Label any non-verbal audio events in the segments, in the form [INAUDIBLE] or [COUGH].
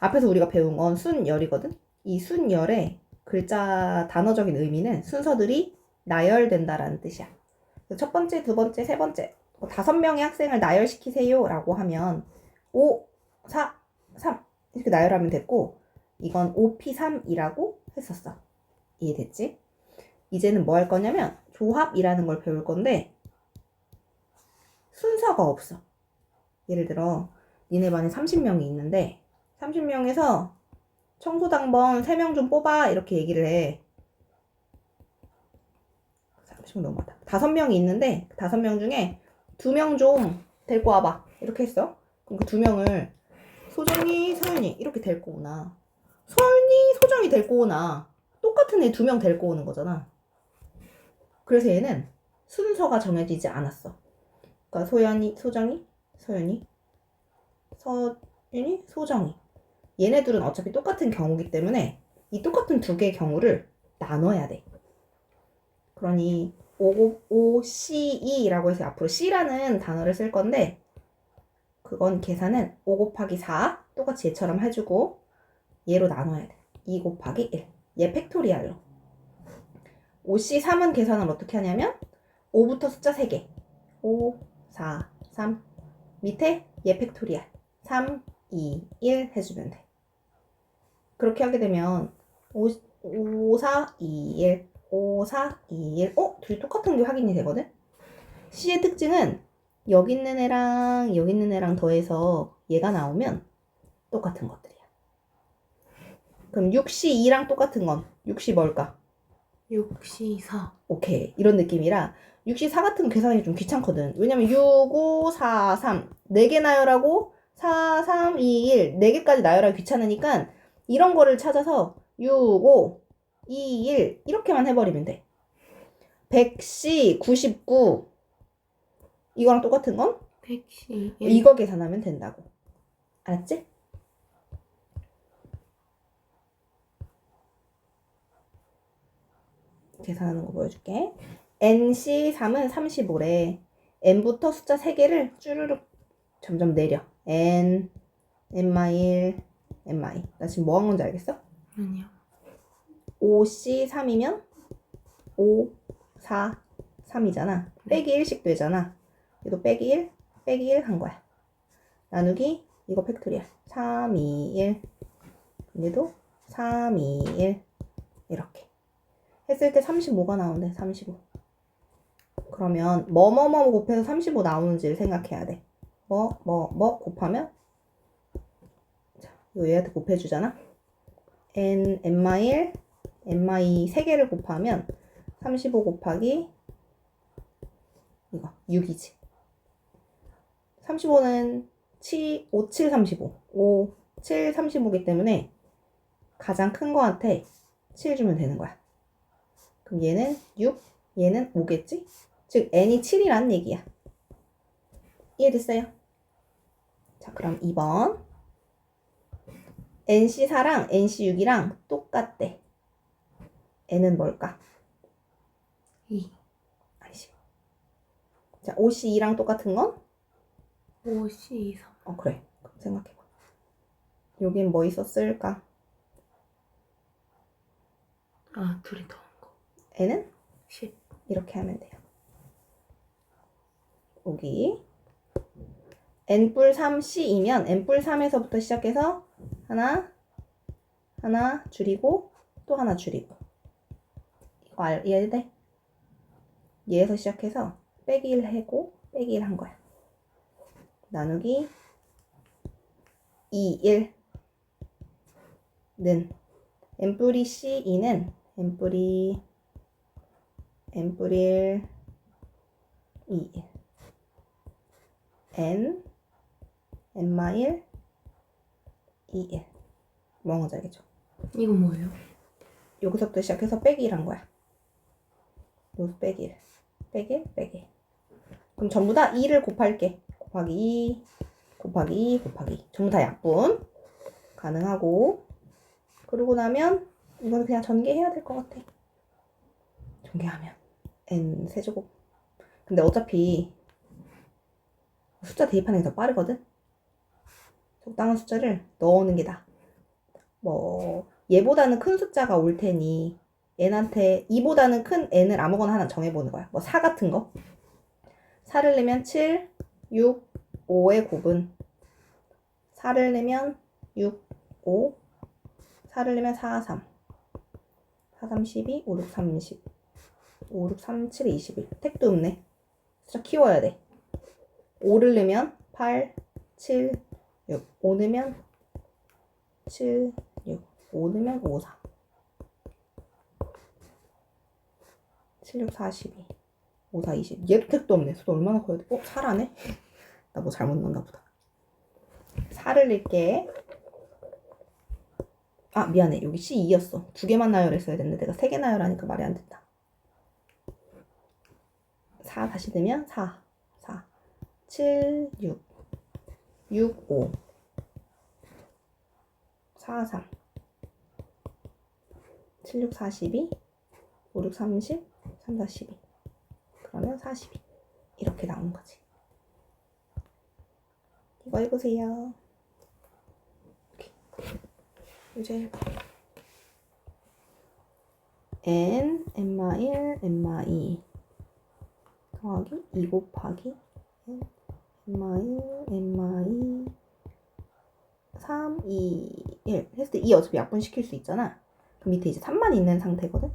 앞에서 우리가 배운 건 순열이거든? 이 순열의 글자 단어적인 의미는 순서들이 나열된다라는 뜻이야. 첫 번째, 두 번째, 세 번째, 뭐 다섯 명의 학생을 나열시키세요 라고 하면 5, 4, 3 이렇게 나열하면 됐고 이건 5P3이라고 했었어. 이해됐지? 이제는 뭐 할 거냐면 조합이라는 걸 배울 건데 순서가 없어. 예를 들어 니네 반에 30명이 있는데 30명에서 청소당번 3명 좀 뽑아 이렇게 얘기를 해. 30명 너무 많다. 5명이 있는데 5명 중에 2명 좀 데리고 와봐. 이렇게 했어. 그럼 그 2명을 소정이, 서윤이 이렇게 데리고 오나. 서윤이, 소정이 데리고 오나. 똑같은 애 2명 데리고 오는 거잖아. 그래서 얘는 순서가 정해지지 않았어. 그러니까 소연이, 소정이, 서윤이, 서윤이, 소정이. 얘네들은 어차피 똑같은 경우기 때문에 이 똑같은 두 개의 경우를 나눠야 돼. 그러니 O, O, C, E라고 해서 앞으로 C라는 단어를 쓸 건데 그건 계산은 5 곱하기 4 똑같이 얘처럼 해주고 얘로 나눠야 돼. 2 곱하기 1. 얘 팩토리알로. 5C 3은 계산을 어떻게 하냐면 5부터 숫자 3개. 5, 4, 3. 밑에 얘 팩토리알. 3, 2, 1 해주면 돼. 그렇게 하게 되면 5, 5 4, 2, 1, 5, 4, 2, 1. 어? 둘이 똑같은 게 확인이 되거든? C의 특징은 여기 있는 애랑 여기 있는 애랑 더해서 얘가 나오면 똑같은 것들이야. 그럼 6C 2랑 똑같은 건 6C 뭘까? 6시 4. 오케이. 이런 느낌이라 6C 4 같은 거 계산하기 좀 귀찮거든. 왜냐면 6, 5, 4, 3. 4개 나열하고 4, 3, 2, 1. 4개까지 나열하기 귀찮으니까 이런 거를 찾아서 6, 5, 2, 1 이렇게만 해버리면 돼. 100C 99 이거랑 똑같은 건 100시 1. 이거 계산하면 된다고. 알았지? 계산하는 거 보여줄게. NC3은 35래. N부터 숫자 3개를 쭈르륵 점점 내려. N, N-1, N-. 나 지금 뭐 한 건지 알겠어? 아니요. 5C3이면 5, 4, 3이잖아. 빼기 1씩 되잖아. 얘도 빼기 1, 빼기 1 한 거야. 나누기 이거 팩토리야. 3, 2, 1. 얘도 3, 2, 1. 이렇게. 했을 때 35가 나오는데 35. 그러면 뭐뭐뭐 곱해서 35 나오는지를 생각해야 돼. 뭐, 뭐, 뭐 곱하면 얘한테 곱해주잖아. n, n-1, n-2 세 개를 곱하면 35 곱하기 이거 6이지. 35는 7, 5, 7, 35. 5, 7, 35이기 때문에 가장 큰 거한테 7 주면 되는 거야. 그럼 얘는 6, 얘는 5겠지? 즉 n이 7이라는 얘기야. 이해됐어요? 자, 그럼 2번. NC4랑 NC6이랑 똑같대. n은 뭘까? 2. 아니지. 자, OC2랑 똑같은 건? 5시 3. 어, 그래. 그럼 생각해봐. 여긴 뭐 있었을까? 아, 둘이 더한 거. n은 10. 이렇게 하면 돼요. 여기 n뿔 3c이면 n뿔 3에서부터 시작해서 하나, 하나 줄이고 또 하나 줄이고 이거 알, 이해돼? 얘에서 시작해서 빼기 1 해고 빼기 1 한 거야. 나누기 2, 1는 n뿔이 c2는 n뿔이 n뿔 1, 2, 1 n, n-1, 2, 1 뭐가 알겠죠? 이거 뭐예요? 여기서부터 시작해서 빼기 1한 거야. 여기서 빼기. 1 빼기? 1, 빼기. 1 그럼 전부 다 2를 곱할게. 곱하기 2 곱하기 2 곱하기 2 전부 다 약분. 가능하고. 그러고 나면 이거는 그냥 전개해야 될 것 같아. 전개하면. N 세제곱. 근데 어차피 숫자 대입하는 게 더 빠르거든 적당한 숫자를 넣어오는 게 나아. 뭐 얘보다는 큰 숫자가 올 테니 n한테 2보다는 큰 n을 아무거나 하나 정해보는 거야. 뭐 4 같은 거. 4를 내면 7, 6, 5의 곱은 4를 내면 6, 5, 4를 내면 4, 3. 4, 3, 12, 5, 6, 30. 5, 6, 3, 7, 21. 택도 없네. 숫자 키워야 돼. 5를 내면 8, 7, 6. 5 넣으면 7, 6. 5 넣으면 5, 4. 7, 6, 42. 5, 4, 20. 얘도 택도 없네. 숫자 얼마나 커야 돼? 어? 4라네? [LAUGHS] 나 뭐 잘못 넣었나 보다. 4를 낼게. 아, 미안해. 여기 C2였어. 두 개만 나열했어야 됐는데 내가 세 개 나열하니까 말이 안 된다. 4 다시 넣으면 4, 4, 7, 6, 6, 5, 4, 3, 7, 6, 42, 5, 6, 30, 3, 4, 12. 그러면 42. 이렇게 나온 거지. 이거 해보세요. 이제 n, n-1, n-2 더하기 2 곱하기 n, n-1, n-2 3, 2, 1 했을 때2 어차피 약분시킬 수 있잖아. 그럼 밑에 이제 3만 있는 상태거든.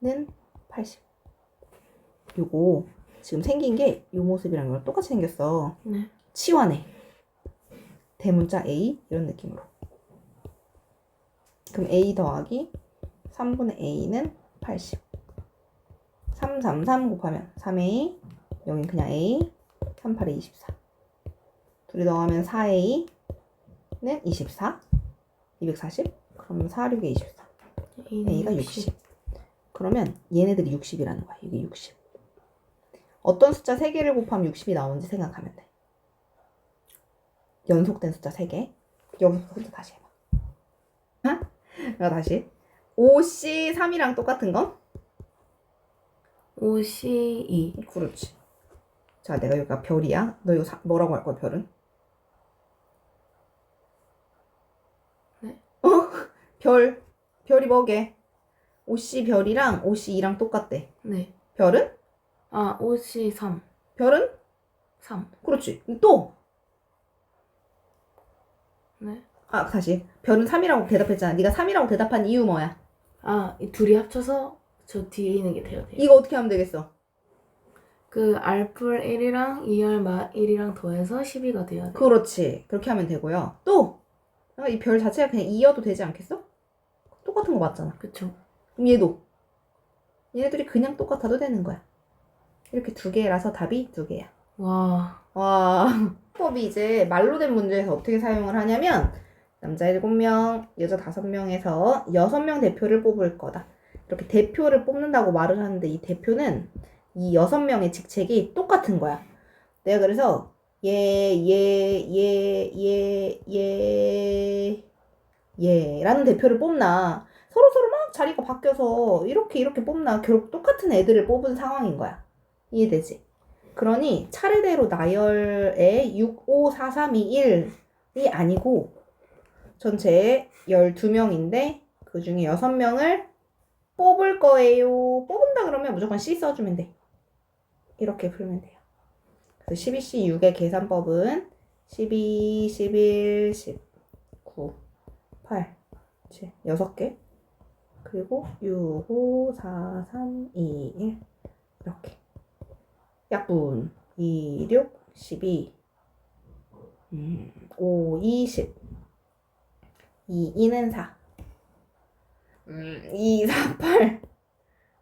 는 80. 요거 지금 생긴 게 요 모습이랑 이랑 똑같이 생겼어. 네. 치환해. 대문자 A 이런 느낌으로. 그럼 A 더하기 3분의 A는 80. 3, 3, 3 곱하면 3A, 여긴 그냥 A, 3, 8에 24. 둘이 더하면 4A는 24, 240. 그러면 4, 6에 24. A가 60. 그러면 얘네들이 60이라는 거야. 이게 60. 어떤 숫자 3개를 곱하면 60이 나오는지 생각하면 돼. 연속된 숫자 3개. 여기서 혼자 다시 해봐. 하? 나 다시. 5C 3이랑 똑같은 건? 52. 그렇지. 자, 내가 여기가 별이야. 너 이거 사- 뭐라고 할 거야, 별은? 네. 어? [LAUGHS] 별. 별이 뭐게? 5C 별이랑 5C 2랑 똑같대. 네. 별은? 아, 53. 별은? 3. 그렇지. 또! 네. 아, 다시. 별은 3이라고 대답했잖아. 네가 3이라고 대답한 이유 뭐야? 아, 이 둘이 합쳐서 저 뒤에 있는 게 돼요. 이거 어떻게 하면 되겠어? 그 알풀 1이랑 2열 마 1이랑 더해서 12가 돼야 돼. 그렇지. 그렇게 하면 되고요. 또! 이 별 자체가 그냥 2여도 되지 않겠어? 똑같은 거 맞잖아. 그쵸. 그럼 얘도. 얘네들이 그냥 똑같아도 되는 거야. 이렇게 두 개라서 답이 두 개야. 와. 와. [LAUGHS] 법이 이제 말로 된 문제에서 어떻게 사용을 하냐면, 남자 7명, 여자 5명에서 6명 대표를 뽑을 거다. 이렇게 대표를 뽑는다고 말을 하는데, 이 대표는 이 6명의 직책이 똑같은 거야. 내가 그래서, 얘, 얘, 얘, 얘, 얘, 얘라는 대표를 뽑나, 서로서로 막 자리가 바뀌어서 이렇게 이렇게 뽑나, 결국 똑같은 애들을 뽑은 상황인 거야. 이해되지? 그러니 차례대로 나열의 6, 5, 4, 3, 2, 1이 아니고 전체 12명인데 그 중에 6명을 뽑을 거예요. 뽑은다 그러면 무조건 C 써주면 돼. 이렇게 풀면 돼요. 그래서 12C 6의 계산법은 12, 11, 19, 8, 7, 6개. 그리고 6, 5, 4, 3, 2, 1 이렇게. 약분 2, 6, 12 음, 5, 20 2, 2는 4 음, 2, 4, 8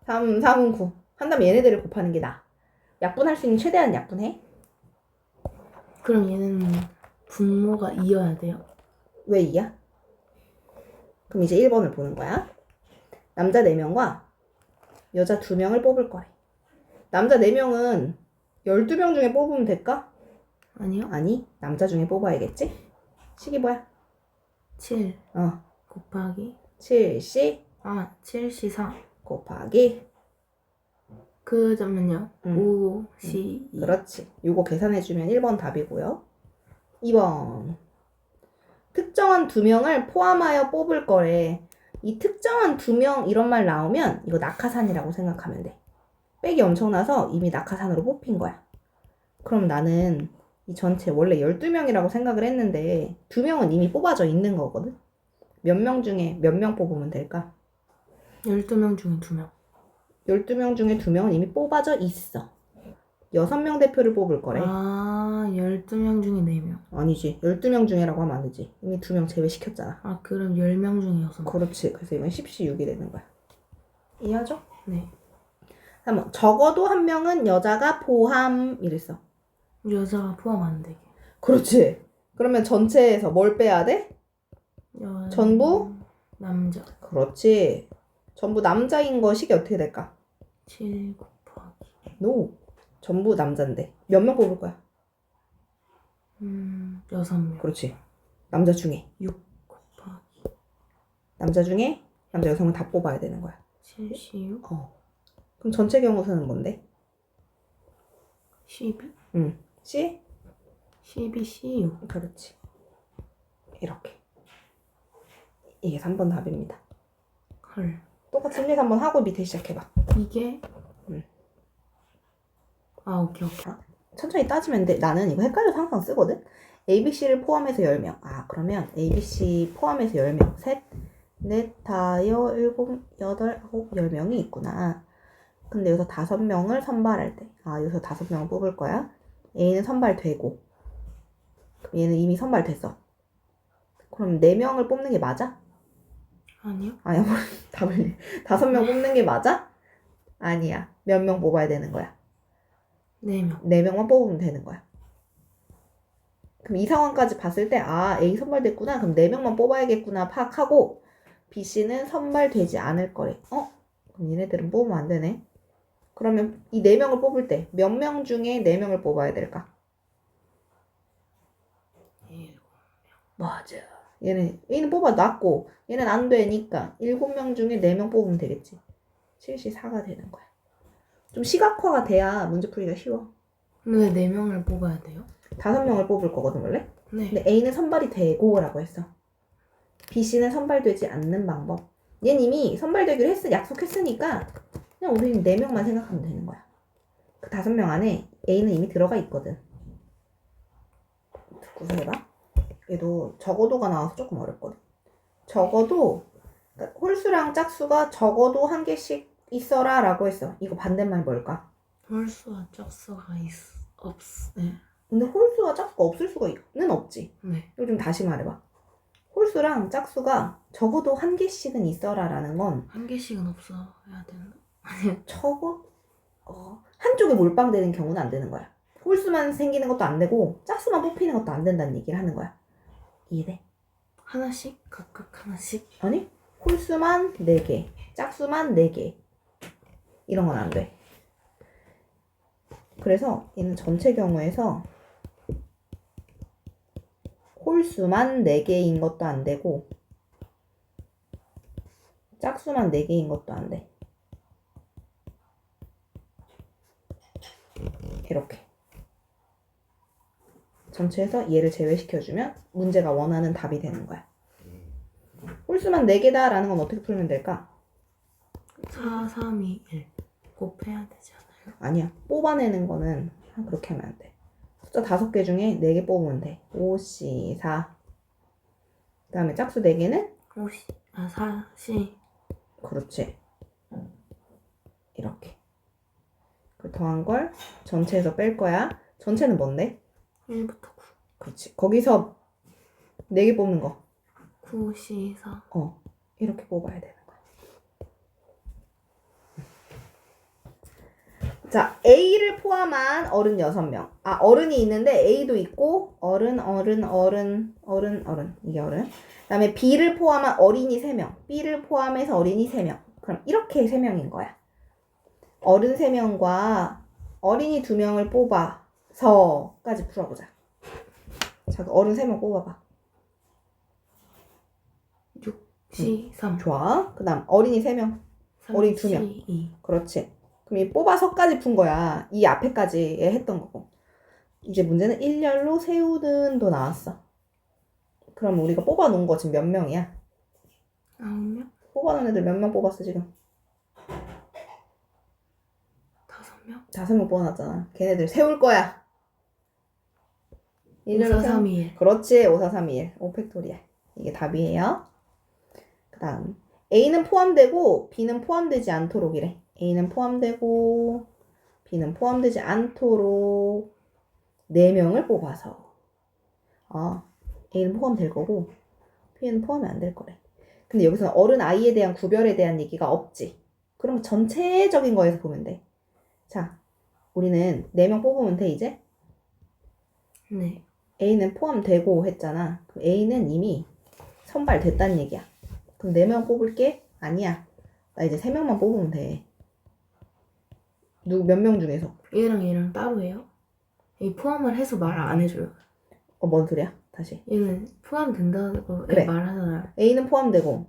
3, 3은 9 한다면 얘네들을 곱하는 게 나아 약분할 수 있는 최대한 약분해 그럼 얘는 분모가 2여야 돼요. 왜 2야? 그럼 이제 1번을 보는 거야 남자 4명과 여자 2명을 뽑을 거래 남자 4명은 12명 중에 뽑으면 될까? 아니요? 아니, 남자 중에 뽑아야겠지? 식이 뭐야? 7 어, 곱하기 7C 아, 7C 4. 곱하기 그 점은요? 음. 5, C, 2. 그렇지. 요거 계산해주면 1번 답이고요. 2번. 특정한 두 명을 포함하여 뽑을 거래. 이 특정한 두 명 이런 말 나오면 이거 낙하산이라고 생각하면 돼. 빽이 엄청나서 이미 낙하산으로 뽑힌 거야. 그럼 나는 이 전체 원래 12명이라고 생각을 했는데 두 명은 이미 뽑아져 있는 거거든. 몇 명 중에 몇 명 뽑으면 될까? 12명 중에 2명. 12명 중에 두 명은 이미 뽑아져 있어. 6명 대표를 뽑을 거래. 아, 12명 중에 4명. 아니지. 12명 중에라고 하면 안 되지. 이미 두명 제외시켰잖아. 아, 그럼 10명 중에 6명. 그렇지. 그래서 이건 10시 6이 되는 거야. 이해하죠? 네. 3번. 적어도 한 명은 여자가 포함 이랬어. 여자가 포함 안 되게. 그렇지. 그러면 전체에서 뭘 빼야 돼? 여... 전부? 남자. 그렇지. 전부 남자인 것이 어떻게 될까? 7 곱하기. 노. 전부 남자인데. 몇 명 뽑을 거야? 음, 6명. 그렇지. 남자 중에. 6 곱하기. 남자 중에 남자 여성을 다 뽑아야 되는 거야. 76. 어. 그럼 전체 경우수는 뭔데? 12. 응. C? 12, C6. 그렇지. 이렇게. 이게 3번 답입니다. 헐. 똑같이 1, 2, 3번 하고 밑에 시작해봐. 이게? 음. 아, 오케이, 오케이. 천천히 따지면 돼. 나는 이거 헷갈려서 항상 쓰거든? ABC를 포함해서 10명. 아, 그러면 ABC 포함해서 10명. 셋, 넷, 다여, 일곱, 여덟, 아홉, 열 명이 있구나. 근데 여기서 다섯 명을 선발할 때. 아, 여기서 다섯 명을 뽑을 거야. A는 선발되고. 그럼 얘는 이미 선발됐어. 그럼 네 명을 뽑는 게 맞아? 아니요? 아니야, 뭐, [LAUGHS] 답을. 다섯 명 뽑는 게 맞아? 아니야. 몇 명 뽑아야 되는 거야? 4명. 네 명만 뽑으면 되는 거야. 그럼 이 상황까지 봤을 때, 아, A 선발됐구나. 그럼 네 명만 뽑아야겠구나. 파악하고, B, C는 선발되지 않을 거래. 어? 그럼 얘네들은 뽑으면 안 되네. 그러면 이 네 명을 뽑을 때, 몇 명 중에 네 명을 뽑아야 될까? 일곱. 맞아. 얘는, A는 뽑아놨고, 얘는 안 되니까, 일곱 명 중에 네명 뽑으면 되겠지. 74가 되는 거야. 좀 시각화가 돼야 문제 풀기가 쉬워. 근데 왜 4명을 뽑아야 돼요? 다섯 명을 뽑을 거거든, 원래? 네. 근데 A는 선발이 되고라고 했어. B, C는 선발되지 않는 방법. 얘는 이미 선발되기로 했, 약속했으니까 그냥 우리는 4명만 생각하면 되는 거야. 그 다섯 명 안에 A는 이미 들어가 있거든. 듣고서 해봐. 얘도 적어도가 나와서 조금 어렵거든. 적어도 그러니까 홀수랑 짝수가 적어도 한 개씩 있어라 라고 했어. 이거 반대말 뭘까? 홀수와 짝수가 있... 없... 네. 근데 홀수와 짝수가 없을 수가 있는 없지. 네. 이거 좀 다시 말해봐. 홀수랑 짝수가 적어도 한 개씩은 있어라라는 건 한 개씩은 없어야 되는 적어 어, 한쪽에 몰빵되는 경우는 안 되는 거야. 홀수만 생기는 것도 안 되고 짝수만 뽑히는 것도 안 된다는 얘기를 하는 거야. 이해돼? 하나씩? 각각 하나씩? 아니 홀수만 4개, 짝수만 4개 이런 건 안 돼. 그래서 얘는 전체 경우에서 홀수만 4개인 것도 안 되고 짝수만 4개인 것도 안 돼. 이렇게. 전체에서 얘를 제외시켜주면 문제가 원하는 답이 되는 거야. 홀수만 4개다라는 건 어떻게 풀면 될까? 4, 3, 2, 1 곱해야 되지 않아요? 아니야. 뽑아내는 거는 그렇게 하면 안 돼. 숫자 5개 중에 4개 뽑으면 돼. 5, C, 4. 그 다음에 짝수 4개는? 5, 아, 4, C 그렇지. 이렇게. 그 더한 걸 전체에서 뺄 거야. 전체는 뭔데? 1부터 9 그렇지. 거기서 4개 뽑는 거. 9, C, 4 어. 이렇게 뽑아야 되는 거야. 자, A를 포함한 어른 6명. 아, 어른이 있는데 A도 있고 어른, 어른, 어른, 어른, 어른. 이게 어른. 그 다음에 B를 포함한 어린이 3명. B를 포함해서 어린이 3명. 그럼 이렇게 3명인 거야. 어른 3명과 어린이 2명을 뽑아 서까지 풀어보자. 자, 그 어른 3명 뽑아봐. 6, C, 3 좋아. 그 다음 어린이 3명. 3, 어린이 두 명. C, 2 그렇지. 그럼 이 뽑아서까지 푼 거야. 이 앞에까지 했던 거고. 이제 문제는 일렬로 세우는 도 나왔어. 그럼 우리가 뽑아놓은 거 지금 몇 명이야? 아홉 명? 뽑아놓은 애들 몇 명 뽑았어 지금? 다섯 명? 다섯 명 뽑아놨잖아. 걔네들 세울 거야. 일렬로 4, 세우 3, 2, 1. 그렇지. 5, 4, 3, 2, 1. 5팩토리얼. 이게 답이에요. 그 다음. A는 포함되고 B는 포함되지 않도록 이래. A는 포함되고 B는 포함되지 않도록 4명을 뽑아서. 아, A는 포함될 거고 B는 포함이 안 될 거래. 근데 여기서는 어른 아이에 대한 구별에 대한 얘기가 없지. 그러면 전체적인 거에서 보면 돼. 자, 우리는 4명 뽑으면 돼, 이제? 네. A는 포함되고 했잖아. 그럼 A는 이미 선발됐다는 얘기야. 그럼 4명 뽑을게? 아니야. 나 이제 3명만 뽑으면 돼. 누구 몇 명 중에서? 얘랑 얘랑 따로 해요? 이 포함을 해서 말 안 해줘요. 어, 뭔 소리야? 다시. 얘는 포함된다고 그래. 말하잖아요. A는 포함되고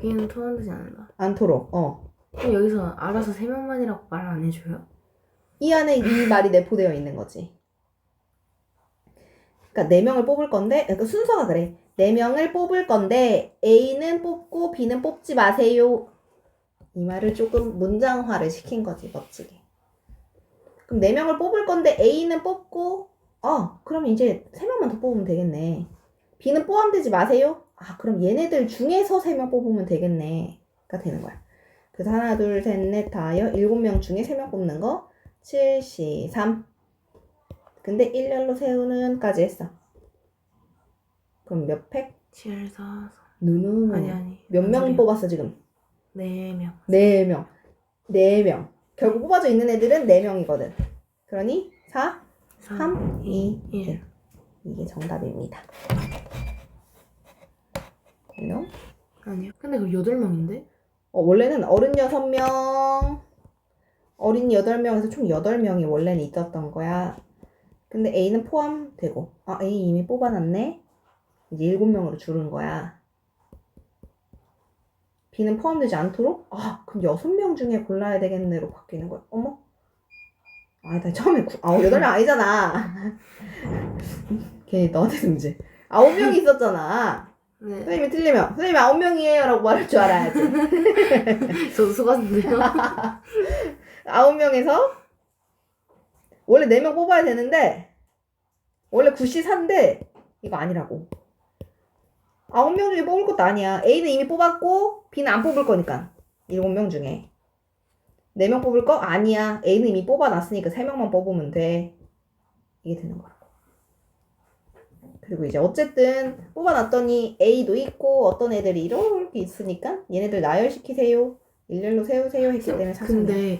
B는 포함되지 않는다. 않도록. 어. 그럼 여기서 알아서 세 명만이라고 말 안 해줘요? 이 안에 이 말이 내포되어 있는 거지. 그러니까 4명을 뽑을 건데 그러니까 순서가 그래. 4명을 뽑을 건데 A는 뽑고 B는 뽑지 마세요. 이 말을 조금 문장화를 시킨 거지, 멋지게. 그럼 4명을 뽑을 건데 A는 뽑고 어, 그럼 이제 3명만 더 뽑으면 되겠네. B는 포함되지 마세요. 아, 그럼 얘네들 중에서 3명 뽑으면 되겠네. 가 되는 거야. 그래서 하나, 둘, 셋, 넷, 다여, 일곱 명 중에 3명 뽑는 거 7, 시, 3. 근데 일렬로 세우는까지 했어. 그럼 몇 팩? 7, 4, 4. 누누누. 아니 아니. 몇 명. 뽑았어, 지금? 네 명. 4명. 4명. 결국 뽑아져 있는 애들은 4명이거든. 그러니 4, 3, 2, 1. 1. 이게 정답입니다. 그럼 아니요. 근데 그럼 여덟 명인데? 어, 원래는 어른 6명, 어린 8명에서 총 8명이 원래는 있었던 거야. 근데 A는 포함되고, 아, A 이미 뽑아놨네? 이제 7명으로 줄은 거야. B는 포함되지 않도록? 아, 그럼 6명 중에 골라야 되겠네로 바뀌는 거야. 어머? 아, 나 처음에, 구, 아, 8명 아니잖아. [LAUGHS] 괜히 너한테 문제. 9명이 있었잖아. 네. 선생님이 틀리면, 선생님이 9명이에요. 라고 말할 줄 알아야지. [LAUGHS] 저도 속았는데요. [LAUGHS] 아홉 명에서 원래 네명 뽑아야 되는데 원래 9시 4인데 이거 아니라고. 아홉 명 중에 뽑을 것도 아니야. A는 이미 뽑았고 B는 안 뽑을 거니까 일곱 명 중에 네명 뽑을 거 아니야. A는 이미 뽑아놨으니까 세 명만 뽑으면 돼. 이게 되는 거라고. 그리고 이제 어쨌든 뽑아놨더니 A도 있고 어떤 애들이 이렇게 있으니까 얘네들 나열시키세요. 일렬로 세우세요 했기 때문에 근데